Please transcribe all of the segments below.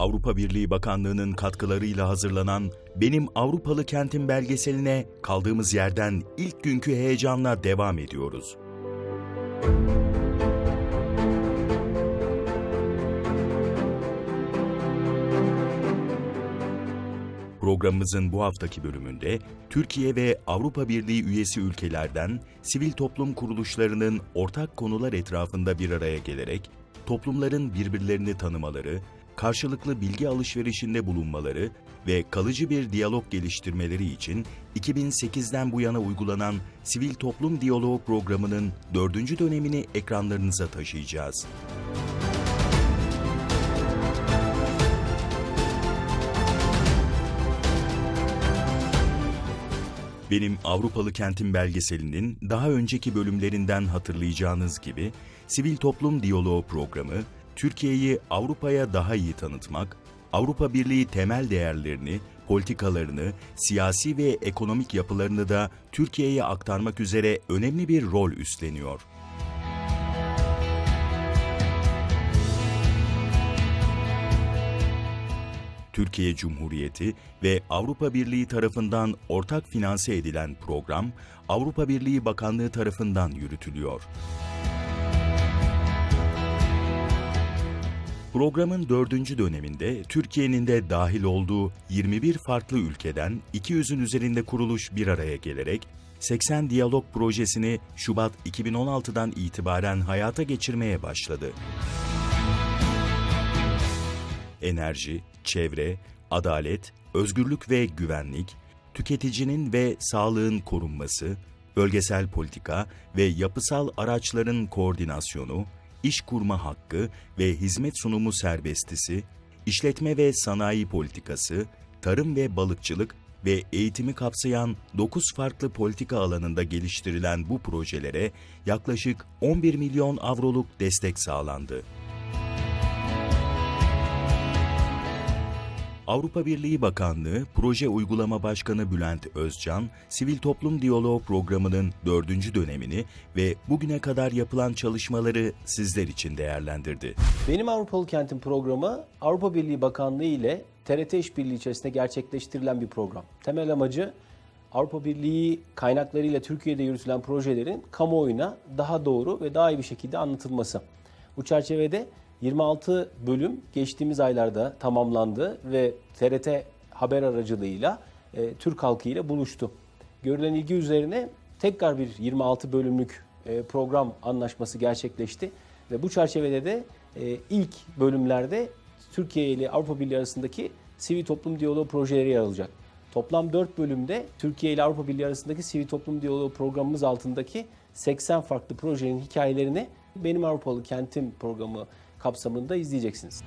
Avrupa Birliği Bakanlığı'nın katkılarıyla hazırlanan Benim Avrupalı Kentim belgeseline kaldığımız yerden ilk günkü heyecanla devam ediyoruz. Programımızın bu haftaki bölümünde Türkiye ve Avrupa Birliği üyesi ülkelerden sivil toplum kuruluşlarının ortak konular etrafında bir araya gelerek toplumların birbirlerini tanımaları, karşılıklı bilgi alışverişinde bulunmaları ve kalıcı bir diyalog geliştirmeleri için 2008'den bu yana uygulanan Sivil Toplum Diyaloğu programının dördüncü dönemini ekranlarınıza taşıyacağız. Benim Avrupalı Kentim belgeselinin daha önceki bölümlerinden hatırlayacağınız gibi Sivil Toplum Diyaloğu programı Türkiye'yi Avrupa'ya daha iyi tanıtmak, Avrupa Birliği temel değerlerini, politikalarını, siyasi ve ekonomik yapılarını da Türkiye'ye aktarmak üzere önemli bir rol üstleniyor. Türkiye Cumhuriyeti ve Avrupa Birliği tarafından ortak finanse edilen program, Avrupa Birliği Bakanlığı tarafından yürütülüyor. Programın dördüncü döneminde Türkiye'nin de dahil olduğu 21 farklı ülkeden 200'ün üzerinde kuruluş bir araya gelerek 80 diyalog projesini Şubat 2016'dan itibaren hayata geçirmeye başladı. Enerji, çevre, adalet, özgürlük ve güvenlik, tüketicinin ve sağlığın korunması, bölgesel politika ve yapısal araçların koordinasyonu, iş kurma hakkı ve hizmet sunumu serbestisi, işletme ve sanayi politikası, tarım ve balıkçılık ve eğitimi kapsayan 9 farklı politika alanında geliştirilen bu projelere yaklaşık 11 milyon avroluk destek sağlandı. Avrupa Birliği Bakanlığı Proje Uygulama Başkanı Bülent Özcan, Sivil Toplum Diyaloğu programının dördüncü dönemini ve bugüne kadar yapılan çalışmaları sizler için değerlendirdi. Benim Avrupalı Kentim programı Avrupa Birliği Bakanlığı ile TRT İşbirliği içerisinde gerçekleştirilen bir program. Temel amacı Avrupa Birliği kaynaklarıyla Türkiye'de yürütülen projelerin kamuoyuna daha doğru ve daha iyi bir şekilde anlatılması. Bu çerçevede 26 bölüm geçtiğimiz aylarda tamamlandı ve TRT haber aracılığıyla e, Türk halkıyla buluştu. Görülen ilgi üzerine tekrar bir 26 bölümlük e, program anlaşması gerçekleşti ve bu çerçevede de e, ilk bölümlerde Türkiye ile Avrupa Birliği arasındaki sivil toplum diyaloğu projeleri yer alacak. Toplam 4 bölümde Türkiye ile Avrupa Birliği arasındaki sivil toplum diyaloğu programımız altındaki 80 farklı projenin hikayelerini Benim Avrupalı Kentim programı kapsamında izleyeceksiniz.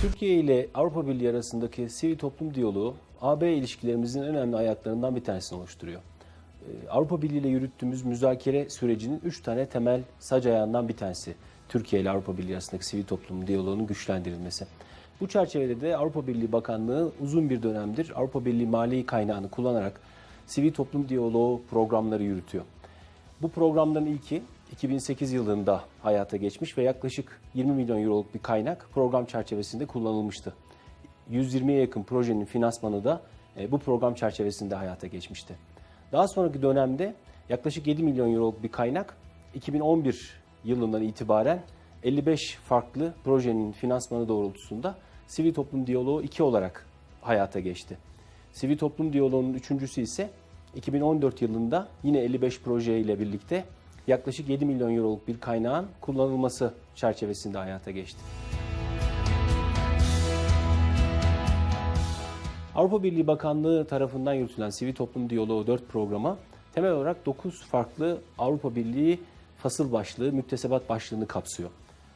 Türkiye ile Avrupa Birliği arasındaki sivil toplum diyaloğu AB ilişkilerimizin önemli ayaklarından bir tanesini oluşturuyor. Ee, Avrupa Birliği ile yürüttüğümüz müzakere sürecinin üç tane temel sac ayağından bir tanesi. Türkiye ile Avrupa Birliği arasındaki sivil toplum diyaloğunun güçlendirilmesi. Bu çerçevede de Avrupa Birliği Bakanlığı uzun bir dönemdir Avrupa Birliği mali kaynağını kullanarak sivil toplum diyaloğu programları yürütüyor. Bu programların ilki 2008 yılında hayata geçmiş ve yaklaşık 20 milyon euroluk bir kaynak program çerçevesinde kullanılmıştı. 120'ye yakın projenin finansmanı da e, bu program çerçevesinde hayata geçmişti. Daha sonraki dönemde yaklaşık 7 milyon euroluk bir kaynak 2011 yılından itibaren 55 farklı projenin finansmanı doğrultusunda sivil toplum diyaloğu 2 olarak hayata geçti. Sivil toplum diyaloğunun üçüncüsü ise 2014 yılında yine 55 proje ile birlikte yaklaşık 7 milyon euroluk bir kaynağın kullanılması çerçevesinde hayata geçti. Avrupa Birliği Bakanlığı tarafından yürütülen Sivil Toplum Diyaloğu 4 programı temel olarak 9 farklı Avrupa Birliği fasıl başlığı, müktesebat başlığını kapsıyor.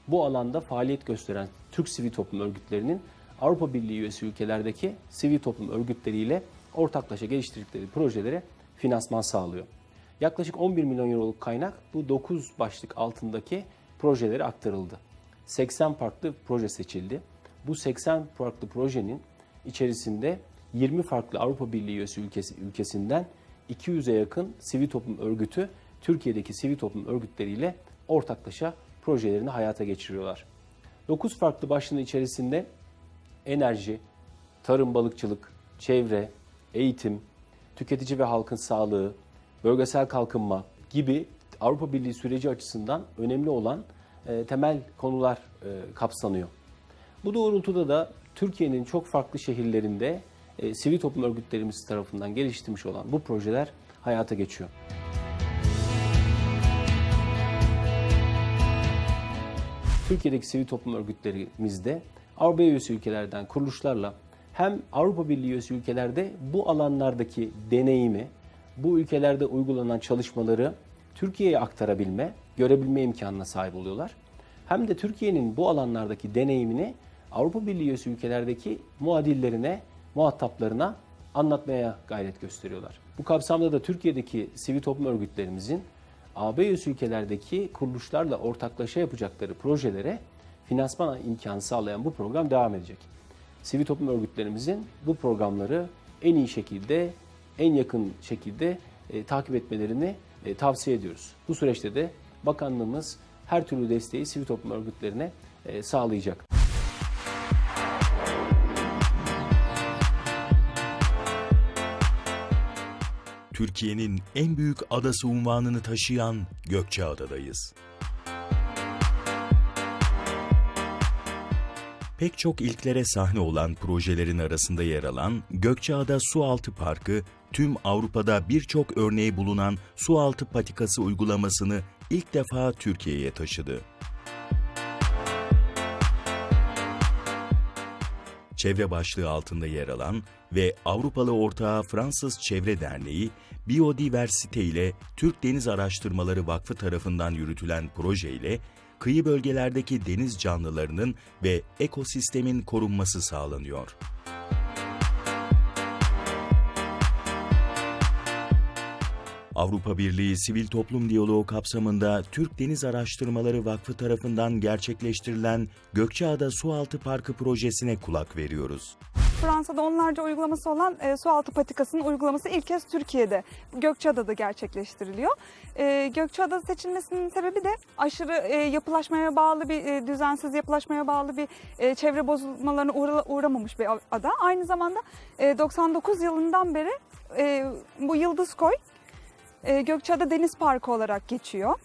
Bu alanda faaliyet gösteren Türk sivil toplum örgütlerinin Avrupa Birliği üyesi ülkelerdeki sivil toplum örgütleriyle ortaklaşa geliştirdikleri projelere finansman sağlıyor. Yaklaşık 11 milyon euroluk kaynak bu 9 başlık altındaki projelere aktarıldı. 80 farklı proje seçildi. Bu 80 farklı projenin içerisinde 20 farklı Avrupa Birliği üyesi ülkesi, ülkesinden 200'e yakın sivil toplum örgütü Türkiye'deki sivil toplum örgütleriyle ortaklaşa projelerini hayata geçiriyorlar. 9 farklı başlığın içerisinde enerji, tarım balıkçılık, çevre, eğitim, tüketici ve halkın sağlığı, bölgesel kalkınma gibi Avrupa Birliği süreci açısından önemli olan e, temel konular e, kapsanıyor. Bu doğrultuda da Türkiye'nin çok farklı şehirlerinde e, sivil toplum örgütlerimiz tarafından geliştirilmiş olan bu projeler hayata geçiyor. Türkiye'deki sivil toplum örgütlerimizde Avrupa üyesi ülkelerden kuruluşlarla hem Avrupa Birliği üyesi ülkelerde bu alanlardaki deneyimi, bu ülkelerde uygulanan çalışmaları Türkiye'ye aktarabilme, görebilme imkanına sahip oluyorlar. Hem de Türkiye'nin bu alanlardaki deneyimini Avrupa Birliği üyesi ülkelerdeki muadillerine, muhataplarına anlatmaya gayret gösteriyorlar. Bu kapsamda da Türkiye'deki sivil toplum örgütlerimizin AB üyesi ülkelerdeki kuruluşlarla ortaklaşa yapacakları projelere finansman imkanı sağlayan bu program devam edecek. Sivil toplum örgütlerimizin bu programları en iyi şekilde, en yakın şekilde e, takip etmelerini e, tavsiye ediyoruz. Bu süreçte de bakanlığımız her türlü desteği sivil toplum örgütlerine e, sağlayacak. Türkiye'nin en büyük adası unvanını taşıyan Gökçeada'dayız. Pek çok ilklere sahne olan projelerin arasında yer alan Gökçeada Sualtı Parkı, tüm Avrupa'da birçok örneği bulunan sualtı patikası uygulamasını ilk defa Türkiye'ye taşıdı. çevre başlığı altında yer alan ve Avrupalı ortağı Fransız Çevre Derneği, Biodiversite ile Türk Deniz Araştırmaları Vakfı tarafından yürütülen proje ile kıyı bölgelerdeki deniz canlılarının ve ekosistemin korunması sağlanıyor. Avrupa Birliği Sivil Toplum Diyaloğu kapsamında Türk Deniz Araştırmaları Vakfı tarafından gerçekleştirilen Gökçeada Sualtı Parkı projesine kulak veriyoruz. Fransa'da onlarca uygulaması olan e, sualtı patikasının uygulaması ilk kez Türkiye'de Gökçeada'da gerçekleştiriliyor. E, Gökçeada seçilmesinin sebebi de aşırı e, yapılaşmaya bağlı bir e, düzensiz yapılaşmaya bağlı bir e, çevre bozulmalarına uğra- uğramamış bir ada. Aynı zamanda e, 99 yılından beri e, bu Yıldız Koy e, Gökçeada Deniz Parkı olarak geçiyor.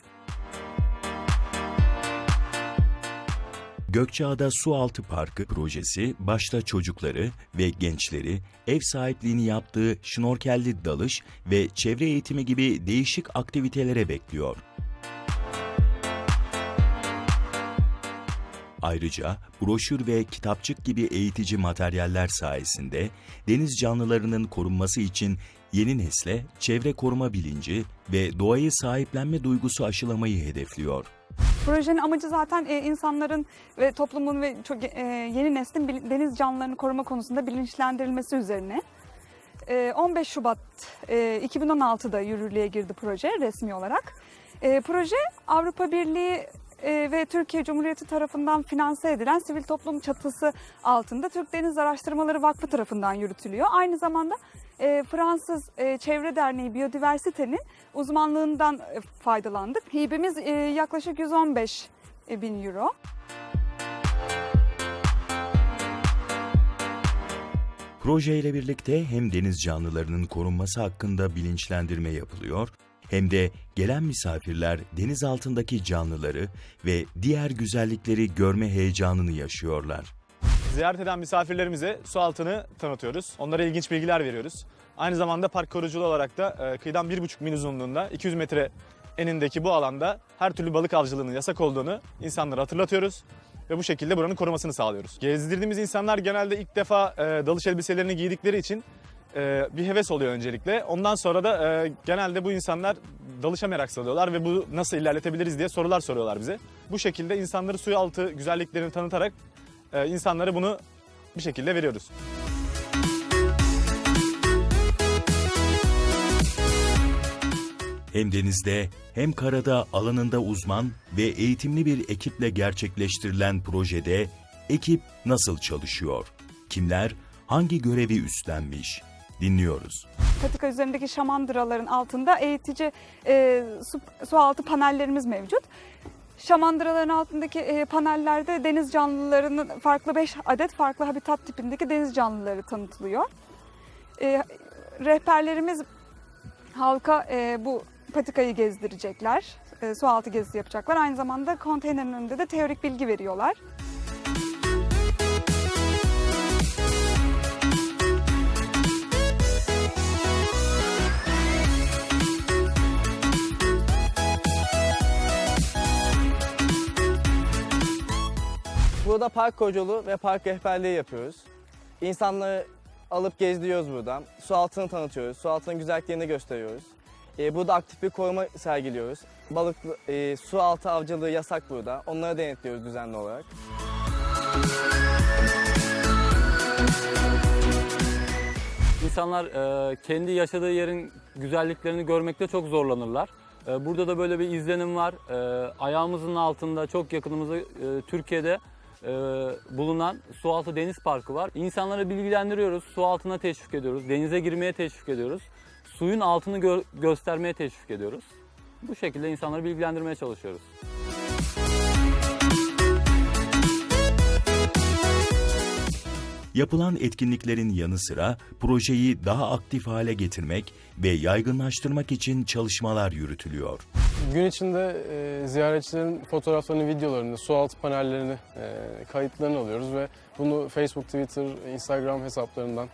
Gökçeada Sualtı Parkı projesi başta çocukları ve gençleri ev sahipliğini yaptığı şnorkelli dalış ve çevre eğitimi gibi değişik aktivitelere bekliyor. Ayrıca broşür ve kitapçık gibi eğitici materyaller sayesinde deniz canlılarının korunması için yeni nesle çevre koruma bilinci ve doğayı sahiplenme duygusu aşılamayı hedefliyor. Projenin amacı zaten e, insanların ve toplumun ve çok e, yeni neslin deniz canlılarını koruma konusunda bilinçlendirilmesi üzerine. E, 15 Şubat e, 2016'da yürürlüğe girdi proje resmi olarak. Proje Avrupa Birliği e, ve Türkiye Cumhuriyeti tarafından finanse edilen sivil toplum çatısı altında Türk Deniz Araştırmaları Vakfı tarafından yürütülüyor. Aynı zamanda e, Fransız e, Çevre Derneği Biodiversite'nin uzmanlığından e, faydalandık. Hibimiz e, yaklaşık 115 bin euro. Proje ile birlikte hem deniz canlılarının korunması hakkında bilinçlendirme yapılıyor, hem de gelen misafirler deniz altındaki canlıları ve diğer güzellikleri görme heyecanını yaşıyorlar. Ziyaret eden misafirlerimize su altını tanıtıyoruz. Onlara ilginç bilgiler veriyoruz. Aynı zamanda park koruyuculuğu olarak da e, kıyıdan 1,5 mil uzunluğunda 200 metre enindeki bu alanda her türlü balık avcılığının yasak olduğunu insanlara hatırlatıyoruz. Ve bu şekilde buranın korumasını sağlıyoruz. Gezdirdiğimiz insanlar genelde ilk defa e, dalış elbiselerini giydikleri için e, bir heves oluyor öncelikle. Ondan sonra da e, genelde bu insanlar dalışa merak salıyorlar ve bu nasıl ilerletebiliriz diye sorular soruyorlar bize. Bu şekilde insanları suyu altı güzelliklerini tanıtarak e, insanlara bunu bir şekilde veriyoruz. Hem denizde hem karada alanında uzman ve eğitimli bir ekiple gerçekleştirilen projede ekip nasıl çalışıyor? Kimler hangi görevi üstlenmiş? Dinliyoruz. patika üzerindeki şamandıraların altında eğitici e, su, su altı panellerimiz mevcut. Şamandıraların altındaki e, panellerde deniz canlılarının farklı 5 adet farklı habitat tipindeki deniz canlıları tanıtılıyor. E, rehberlerimiz halka e, bu patikayı gezdirecekler. E, su altı gezisi yapacaklar. Aynı zamanda konteynerin önünde de teorik bilgi veriyorlar. Burada park koruculuğu ve park rehberliği yapıyoruz. İnsanları alıp gezdiriyoruz buradan. Su altını tanıtıyoruz. Su altının güzelliklerini gösteriyoruz. Ee, burada aktif bir koruma sergiliyoruz. Balık, e, su altı avcılığı yasak burada. Onları denetliyoruz düzenli olarak. İnsanlar e, kendi yaşadığı yerin güzelliklerini görmekte çok zorlanırlar. E, burada da böyle bir izlenim var. E, ayağımızın altında çok yakınımızda e, Türkiye'de e, bulunan Sualtı Deniz Parkı var. İnsanları bilgilendiriyoruz, su altına teşvik ediyoruz, denize girmeye teşvik ediyoruz. Suyun altını gö- göstermeye teşvik ediyoruz. Bu şekilde insanları bilgilendirmeye çalışıyoruz. Yapılan etkinliklerin yanı sıra projeyi daha aktif hale getirmek ve yaygınlaştırmak için çalışmalar yürütülüyor. Gün içinde e, ziyaretçilerin fotoğraflarını, videolarını, su altı panellerini, e, kayıtlarını alıyoruz ve bunu Facebook, Twitter, Instagram hesaplarından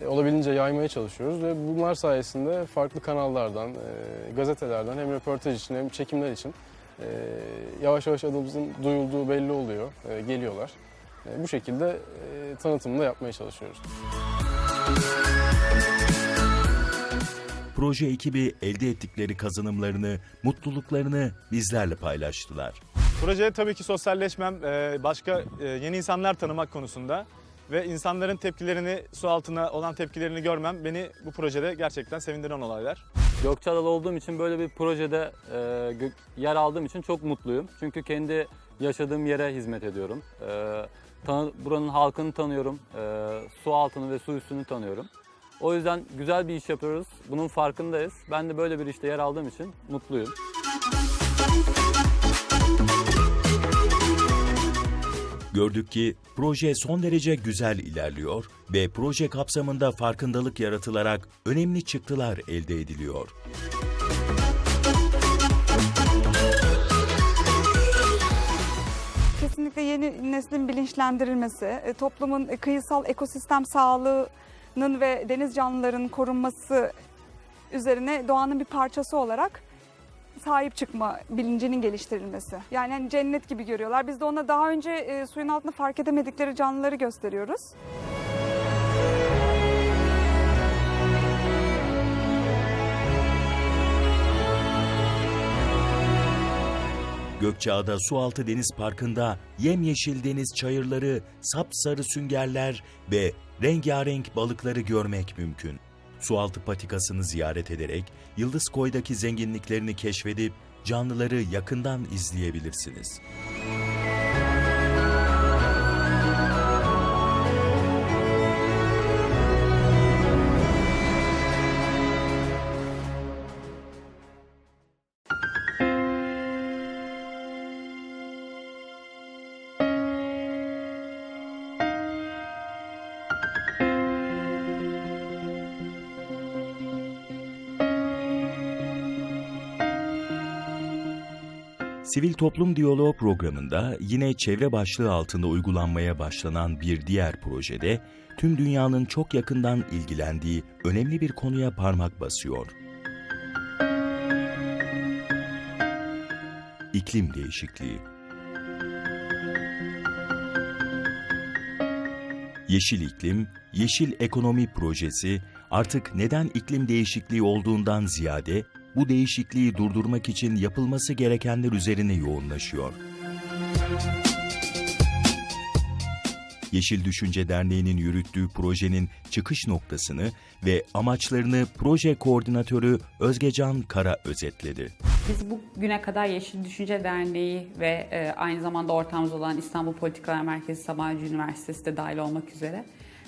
e, olabildiğince yaymaya çalışıyoruz ve bunlar sayesinde farklı kanallardan, e, gazetelerden hem röportaj için hem çekimler için e, yavaş yavaş adımızın duyulduğu belli oluyor, e, geliyorlar. E, bu şekilde e, tanıtımını da yapmaya çalışıyoruz. Proje ekibi elde ettikleri kazanımlarını, mutluluklarını bizlerle paylaştılar. Projeye tabii ki sosyalleşmem, e, başka e, yeni insanlar tanımak konusunda ve insanların tepkilerini, su altına olan tepkilerini görmem beni bu projede gerçekten sevindiren olaylar. Gökçeada'da olduğum için böyle bir projede e, yer aldığım için çok mutluyum. Çünkü kendi yaşadığım yere hizmet ediyorum. E, tanı- buranın halkını tanıyorum, e, su altını ve su üstünü tanıyorum. O yüzden güzel bir iş yapıyoruz, bunun farkındayız. Ben de böyle bir işte yer aldığım için mutluyum. Gördük ki proje son derece güzel ilerliyor ve proje kapsamında farkındalık yaratılarak önemli çıktılar elde ediliyor. Kesinlikle yeni neslin bilinçlendirilmesi, e, toplumun e, kıyısal ekosistem sağlığının ve deniz canlılarının korunması üzerine doğanın bir parçası olarak sahip çıkma bilincinin geliştirilmesi. Yani hani cennet gibi görüyorlar. Biz de ona daha önce e, suyun altında fark edemedikleri canlıları gösteriyoruz. Gökçeada Sualtı Deniz Parkı'nda yemyeşil deniz çayırları, sapsarı süngerler ve rengarenk balıkları görmek mümkün. Sualtı patikasını ziyaret ederek Yıldız Koy'daki zenginliklerini keşfedip canlıları yakından izleyebilirsiniz. Sivil Toplum Diyaloğu programında yine çevre başlığı altında uygulanmaya başlanan bir diğer projede tüm dünyanın çok yakından ilgilendiği önemli bir konuya parmak basıyor. İklim değişikliği. Yeşil İklim, Yeşil Ekonomi Projesi artık neden iklim değişikliği olduğundan ziyade bu değişikliği durdurmak için yapılması gerekenler üzerine yoğunlaşıyor. Yeşil Düşünce Derneği'nin yürüttüğü projenin çıkış noktasını ve amaçlarını proje koordinatörü Özgecan Kara özetledi. Biz bugüne kadar Yeşil Düşünce Derneği ve e, aynı zamanda ortağımız olan İstanbul Politikalar Merkezi Sabancı Üniversitesi de dahil olmak üzere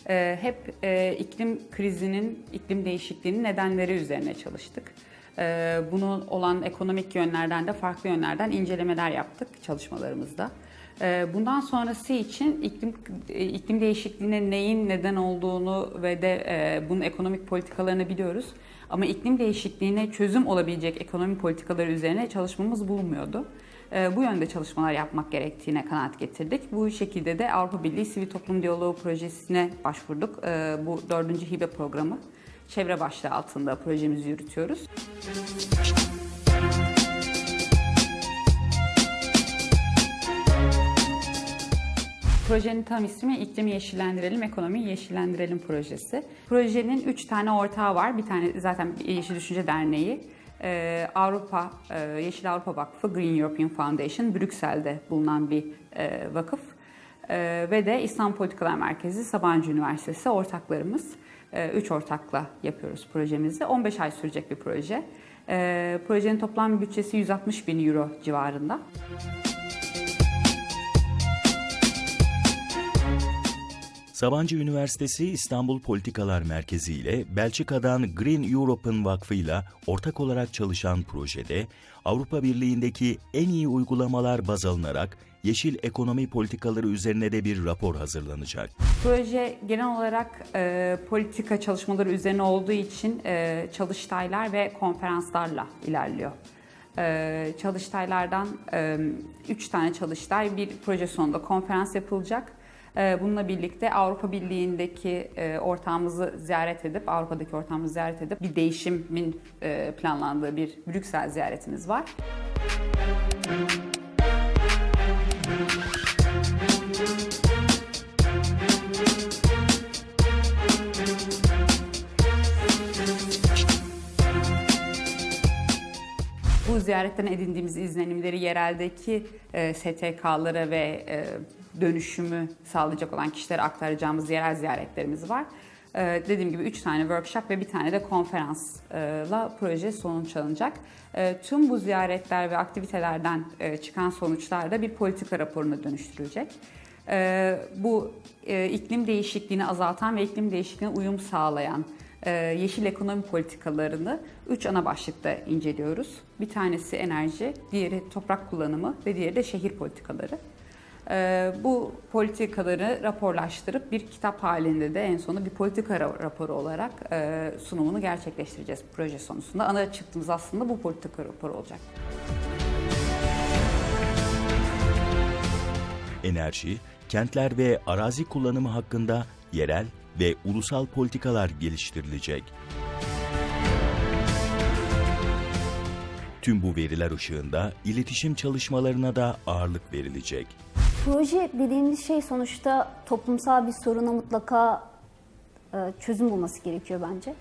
e, hep e, iklim krizinin, iklim değişikliğinin nedenleri üzerine çalıştık. E, Bunu olan ekonomik yönlerden de farklı yönlerden incelemeler yaptık çalışmalarımızda. E, Bundan sonrası için iklim e, iklim değişikliğine neyin neden olduğunu ve de e, bunun ekonomik politikalarını biliyoruz. Ama iklim değişikliğine çözüm olabilecek ekonomi politikaları üzerine çalışmamız bulunmuyordu. E, Bu yönde çalışmalar yapmak gerektiğine kanaat getirdik. Bu şekilde de Avrupa Birliği Sivil Toplum Diyaloğu Projesi'ne başvurduk. E, Bu dördüncü hibe programı. Çevre başlığı altında projemizi yürütüyoruz. Projenin tam ismi İklimi Yeşillendirelim, Ekonomiyi Yeşillendirelim projesi. Projenin üç tane ortağı var. Bir tane zaten Yeşil Düşünce Derneği, Ee, Avrupa, e, Yeşil Avrupa Vakfı, Green European Foundation, Brüksel'de bulunan bir e, vakıf. Ee, ve de İslam Politikalar Merkezi, Sabancı Üniversitesi ortaklarımız. Ee, Üç ortakla yapıyoruz projemizi. 15 ay sürecek bir proje. Ee, Projenin toplam bütçesi 160 bin euro civarında. Sabancı Üniversitesi İstanbul Politikalar Merkezi ile Belçika'dan Green European Vakfı ile ortak olarak çalışan projede Avrupa Birliği'ndeki en iyi uygulamalar baz alınarak yeşil ekonomi politikaları üzerine de bir rapor hazırlanacak. Proje genel olarak e, politika çalışmaları üzerine olduğu için e, çalıştaylar ve konferanslarla ilerliyor. E, çalıştaylardan 3 tane çalıştay, bir proje sonunda konferans yapılacak. E, bununla birlikte Avrupa Birliği'ndeki e, ortağımızı ziyaret edip, Avrupa'daki ortağımızı ziyaret edip bir değişimin e, planlandığı bir Brüksel ziyaretimiz var. Bu ziyaretten edindiğimiz izlenimleri yereldeki e, STK'lara ve e, dönüşümü sağlayacak olan kişilere aktaracağımız yerel ziyaretlerimiz var. E, dediğim gibi 3 tane workshop ve bir tane de konferansla proje sonuçlanacak. E, tüm bu ziyaretler ve aktivitelerden e, çıkan sonuçlar da bir politika raporuna dönüştürülecek. E, bu e, iklim değişikliğini azaltan ve iklim değişikliğine uyum sağlayan e, yeşil ekonomi politikalarını üç ana başlıkta inceliyoruz. Bir tanesi enerji, diğeri toprak kullanımı ve diğeri de şehir politikaları. E, Bu politikaları raporlaştırıp bir kitap halinde de en sonunda bir politika ra- raporu olarak e, sunumunu gerçekleştireceğiz proje sonrasında. Ana çıktığımız aslında bu politika raporu olacak. Enerji, kentler ve arazi kullanımı hakkında yerel ve ulusal politikalar geliştirilecek. Tüm bu veriler ışığında iletişim çalışmalarına da ağırlık verilecek. Proje dediğimiz şey sonuçta toplumsal bir soruna mutlaka e, çözüm bulması gerekiyor bence.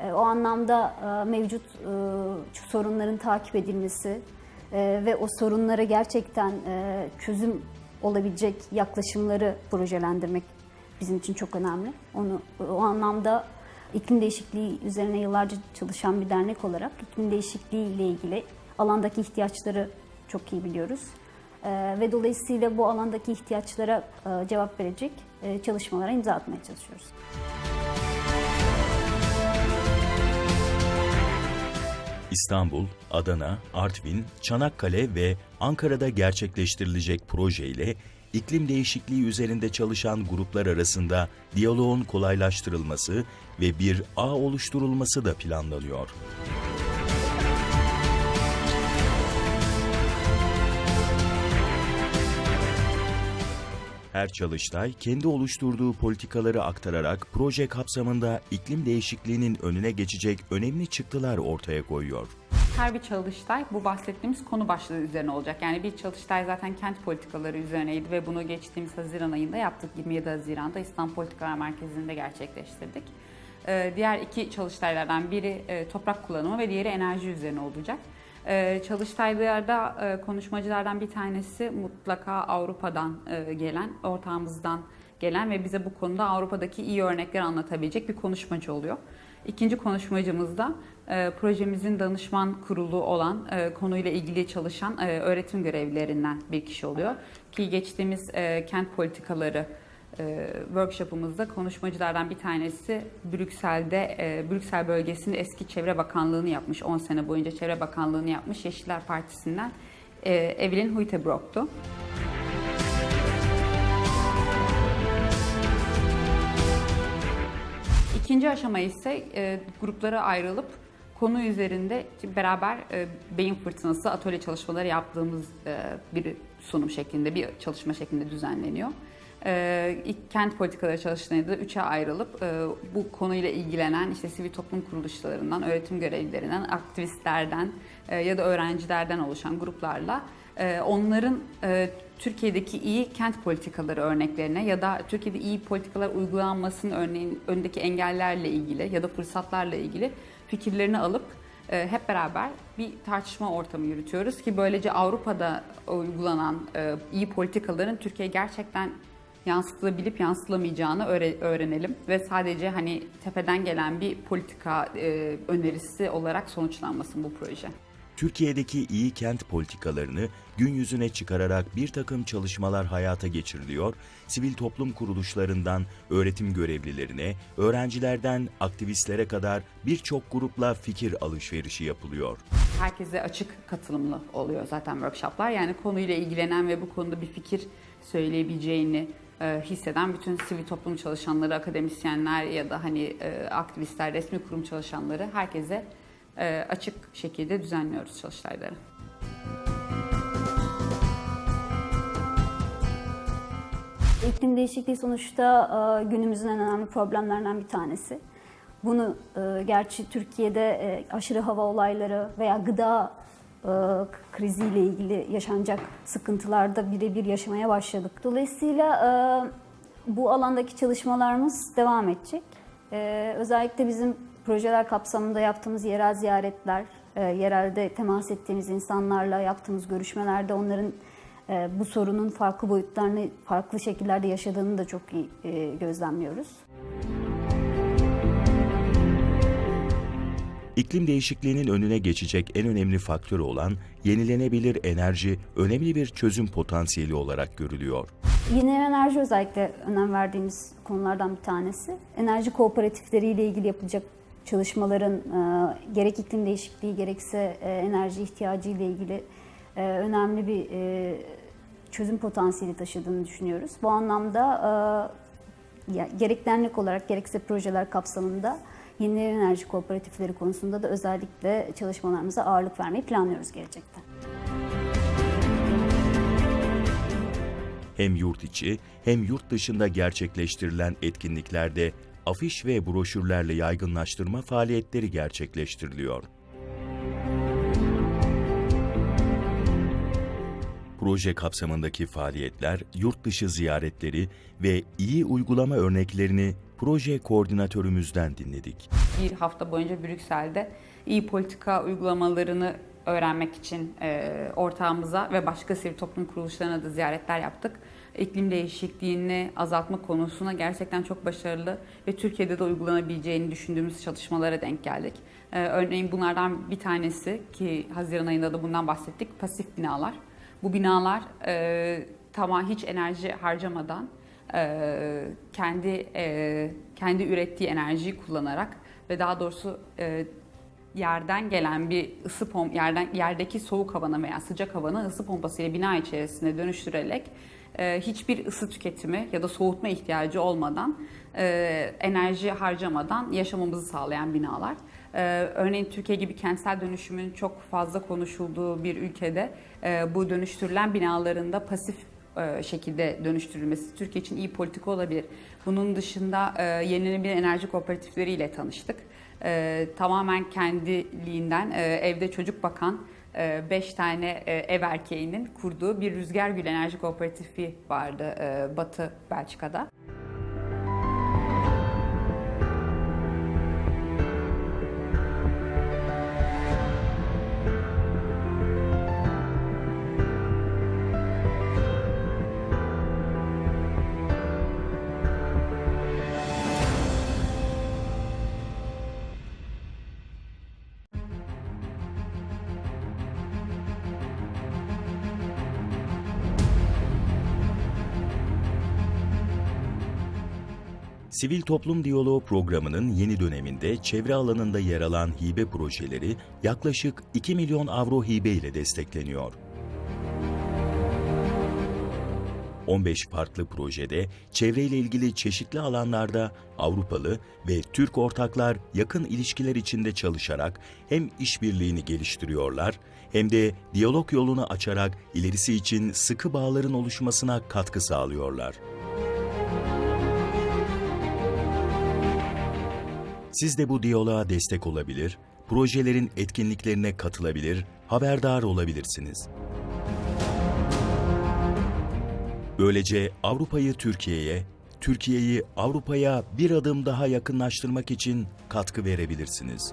E, O anlamda e, mevcut sorunların takip edilmesi ve o sorunlara gerçekten çözüm olabilecek yaklaşımları projelendirmek bizim için çok önemli. Onu o anlamda iklim değişikliği üzerine yıllarca çalışan bir dernek olarak iklim değişikliği ile ilgili alandaki ihtiyaçları çok iyi biliyoruz. Ee, ve dolayısıyla bu alandaki ihtiyaçlara e, cevap verecek e, çalışmalara imza atmaya çalışıyoruz. İstanbul, Adana, Artvin, Çanakkale ve Ankara'da gerçekleştirilecek proje ile iklim değişikliği üzerinde çalışan gruplar arasında diyaloğun kolaylaştırılması ve bir ağ oluşturulması da planlanıyor. Her çalıştay kendi oluşturduğu politikaları aktararak proje kapsamında iklim değişikliğinin önüne geçecek önemli çıktılar ortaya koyuyor. Her bir çalıştay bu bahsettiğimiz konu başlığı üzerine olacak. Yani bir çalıştay zaten kent politikaları üzerineydi ve bunu geçtiğimiz Haziran ayında yaptık. 27 Haziran'da İstanbul Politikalar Merkezi'nde gerçekleştirdik. Ee, Diğer iki çalıştaylardan biri e, toprak kullanımı ve diğeri enerji üzerine olacak. Ee, Çalıştaylarda e, konuşmacılardan bir tanesi mutlaka Avrupa'dan e, gelen, ortağımızdan gelen ve bize bu konuda Avrupa'daki iyi örnekleri anlatabilecek bir konuşmacı oluyor. İkinci konuşmacımız da e, projemizin danışman kurulu olan e, konuyla ilgili çalışan e, öğretim görevlilerinden bir kişi oluyor. Ki geçtiğimiz kent politikaları workshopumuzda konuşmacılardan bir tanesi Brüksel'de, Brüksel bölgesinde eski Çevre Bakanlığı'nı yapmış, 10 sene boyunca Çevre Bakanlığı'nı yapmış Yeşiller Partisi'nden e, Evelyn Huytebrock'tu. İkinci aşama ise e, gruplara ayrılıp konu üzerinde beraber e, beyin fırtınası atölye çalışmaları yaptığımız e, bir sunum şeklinde, bir çalışma şeklinde düzenleniyor. E, ilk kent politikaları çalıştığında da üçe ayrılıp bu konuyla ilgilenen işte sivil toplum kuruluşlarından, öğretim görevlilerinden, aktivistlerden ya da öğrencilerden oluşan gruplarla onların Türkiye'deki iyi kent politikaları örneklerine ya da Türkiye'de iyi politikalar uygulanmasının örneğin önündeki engellerle ilgili ya da fırsatlarla ilgili fikirlerini alıp e, hep beraber bir tartışma ortamı yürütüyoruz ki böylece Avrupa'da uygulanan e, iyi politikaların Türkiye'ye gerçekten yansıtılabilip yansıtılamayacağını öğre- öğrenelim ve sadece hani tepeden gelen bir politika e, önerisi olarak sonuçlanmasın bu proje. Türkiye'deki iyi kent politikalarını gün yüzüne çıkararak bir takım çalışmalar hayata geçiriliyor, sivil toplum kuruluşlarından öğretim görevlilerine, öğrencilerden aktivistlere kadar birçok grupla fikir alışverişi yapılıyor. herkese açık katılımlı oluyor zaten workshoplar. Yani konuyla ilgilenen ve bu konuda bir fikir söyleyebileceğini e, hisseden bütün sivil toplum çalışanları, akademisyenler ya da hani e, aktivistler, resmi kurum çalışanları herkese açık şekilde düzenliyoruz çalıştayları. İklim değişikliği sonuçta e, günümüzün en önemli problemlerinden bir tanesi. Bunu e, gerçi Türkiye'de e, aşırı hava olayları veya gıda kriziyle ilgili yaşanacak sıkıntılarda birebir yaşamaya başladık. Dolayısıyla bu alandaki çalışmalarımız devam edecek. Özellikle bizim projeler kapsamında yaptığımız yerel ziyaretler, e, yerelde temas ettiğimiz insanlarla yaptığımız görüşmelerde onların e, bu sorunun farklı boyutlarını farklı şekillerde yaşadığını da çok iyi e, gözlemliyoruz. İklim değişikliğinin önüne geçecek en önemli faktör olan yenilenebilir enerji önemli bir çözüm potansiyeli olarak görülüyor. Yeni enerji özellikle önem verdiğimiz konulardan bir tanesi. Enerji kooperatifleriyle ilgili yapılacak çalışmaların e, gerek iklim değişikliği gerekse e, enerji ihtiyacı ile ilgili e, önemli bir çözüm potansiyeli taşıdığını düşünüyoruz. Bu anlamda gerek dernek olarak gerekse projeler kapsamında yenilenebilir enerji kooperatifleri konusunda da özellikle çalışmalarımıza ağırlık vermeyi planlıyoruz gelecekte. Hem yurt içi hem yurt dışında gerçekleştirilen etkinliklerde afiş ve broşürlerle yaygınlaştırma faaliyetleri gerçekleştiriliyor. Proje kapsamındaki faaliyetler, yurt dışı ziyaretleri ve iyi uygulama örneklerini proje koordinatörümüzden dinledik. bir hafta boyunca Brüksel'de iyi politika uygulamalarını öğrenmek için e, ortağımıza ve başka sivil toplum kuruluşlarına da ziyaretler yaptık. İklim değişikliğini azaltma konusuna gerçekten çok başarılı ve Türkiye'de de uygulanabileceğini düşündüğümüz çalışmalara denk geldik. E, örneğin bunlardan bir tanesi ki Haziran ayında da bundan bahsettik, pasif binalar. Bu binalar e, tamam hiç enerji harcamadan e, kendi e, kendi ürettiği enerjiyi kullanarak ve daha doğrusu yerden gelen bir ısı pom yerden yerdeki soğuk havanı veya sıcak havanı ısı pompasıyla bina içerisine dönüştürerek hiçbir ısı tüketimi ya da soğutma ihtiyacı olmadan e, enerji harcamadan yaşamamızı sağlayan binalar. Ee, örneğin Türkiye gibi kentsel dönüşümün çok fazla konuşulduğu bir ülkede e, bu dönüştürülen binaların da pasif e, şekilde dönüştürülmesi Türkiye için iyi politika olabilir. Bunun dışında e, yenilenebilir enerji kooperatifleriyle tanıştık. E, tamamen kendiliğinden e, evde çocuk bakan 5 tane e, ev erkeğinin kurduğu bir rüzgar gül enerji kooperatifi vardı e, Batı Belçika'da. Sivil Toplum Diyaloğu programının yeni döneminde çevre alanında yer alan hibe projeleri yaklaşık 2 milyon avro hibe ile destekleniyor. 15 farklı projede çevreyle ilgili çeşitli alanlarda Avrupalı ve Türk ortaklar yakın ilişkiler içinde çalışarak hem işbirliğini geliştiriyorlar hem de diyalog yolunu açarak ilerisi için sıkı bağların oluşmasına katkı sağlıyorlar. Siz de bu diyaloğa destek olabilir, projelerin etkinliklerine katılabilir, haberdar olabilirsiniz. Böylece Avrupa'yı Türkiye'ye, Türkiye'yi Avrupa'ya bir adım daha yakınlaştırmak için katkı verebilirsiniz.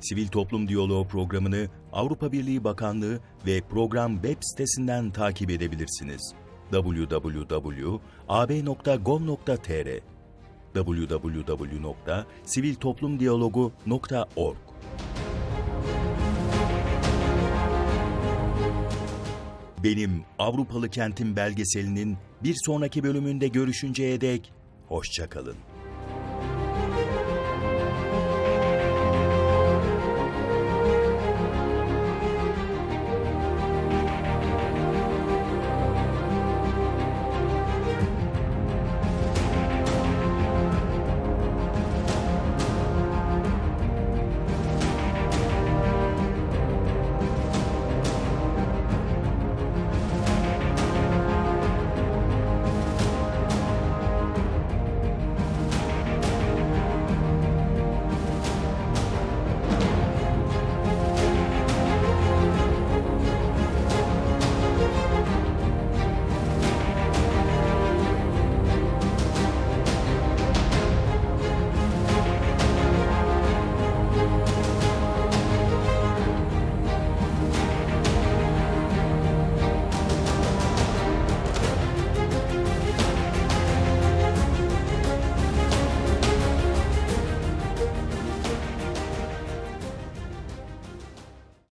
Sivil Toplum Diyaloğu programını Avrupa Birliği Bakanlığı ve program web sitesinden takip edebilirsiniz. www.ab.gov.tr www.siviltoplumdiyalogu.org Benim Avrupalı Kentim belgeselinin bir sonraki bölümünde görüşünceye dek hoşçakalın.